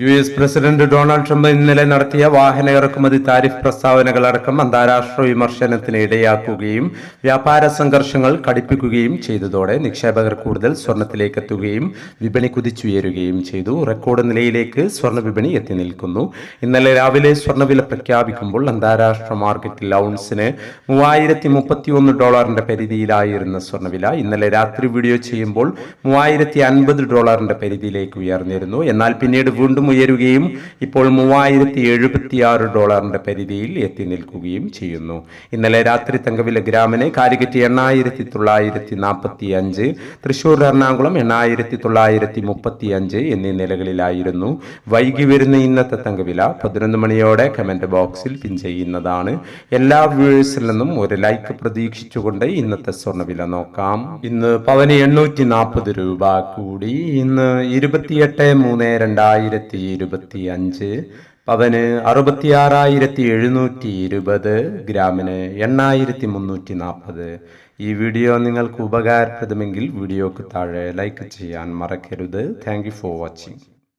U S president Donald Trump ഇന്നലെ നടത്തിയ വാഹന ഇറക്കുമതി താരിഫ് പ്രസ്താവനകളടക്കം അന്താരാഷ്ട്ര വിമർശനത്തിന് ഇടയാക്കുകയും വ്യാപാര സംഘർഷങ്ങൾ കടുപ്പിക്കുകയും ചെയ്തതോടെ നിക്ഷേപകർ കൂടുതൽ സ്വർണത്തിലേക്ക് എത്തുകയും വിപണി കുതിച്ചുയരുകയും ചെയ്തു. റെക്കോർഡ് നിലയിലേക്ക് സ്വർണ വിപണി എത്തി നിൽക്കുന്നു. ഇന്നലെ രാവിലെ സ്വർണവില പ്രഖ്യാപിക്കുമ്പോൾ അന്താരാഷ്ട്ര മാർക്കറ്റിൽ ഔൺസിന് മൂവായിരത്തി മുപ്പത്തിയൊന്ന് ഡോളറിന്റെ പരിധിയിലായിരുന്ന സ്വർണവില ഇന്നലെ രാത്രി വീഡിയോ ചെയ്യുമ്പോൾ മൂവായിരത്തി അൻപത് ഡോളറിന്റെ പരിധിയിലേക്ക് ഉയർന്നിരുന്നു. എന്നാൽ പിന്നീട് വീണ്ടും ഉയരുകയും ഇപ്പോൾ മൂവായിരത്തി എഴുപത്തിയാറ് ഡോളറിന്റെ പരിധിയിൽ എത്തി നിൽക്കുകയും ചെയ്യുന്നു. ഇന്നലെ രാത്രി തങ്കവില ഗ്രാമിന് കാലിക്കറ്റ് എണ്ണായിരത്തി തൊള്ളായിരത്തി നാൽപ്പത്തി അഞ്ച് തൃശൂർ എറണാകുളം എണ്ണായിരത്തി തൊള്ളായിരത്തി മുപ്പത്തി അഞ്ച് എന്നീ നിലകളിലായിരുന്നു. വൈകി വരുന്ന ഇന്നത്തെ തങ്കവില പതിനൊന്ന് മണിയോടെ കമന്റ് ബോക്സിൽ പിൻ ചെയ്യുന്നതാണ്. എല്ലാ വ്യൂവേഴ്സിൽ നിന്നും ഒരു ലൈക്ക് പ്രതീക്ഷിച്ചുകൊണ്ട് ഇന്നത്തെ സ്വർണവില നോക്കാം. ഇന്ന് പവന് എണ്ണൂറ്റി നാൽപ്പത് രൂപ കൂടി. ഇന്ന് ഇരുപത്തിയെട്ട് മൂന്ന് രണ്ടായിരത്തി ഇരുപത്തി അഞ്ച് പവന് അറുപത്തിയാറായിരത്തി എഴുന്നൂറ്റി ഇരുപത് ഗ്രാമിന് എണ്ണായിരത്തി മുന്നൂറ്റി നാൽപ്പത് ഈ വീഡിയോ നിങ്ങൾക്ക് ഉപകാരപ്രദമെങ്കിൽ വീഡിയോക്ക് താഴെ ലൈക്ക് ചെയ്യാൻ മറക്കരുത്. Thank for watching.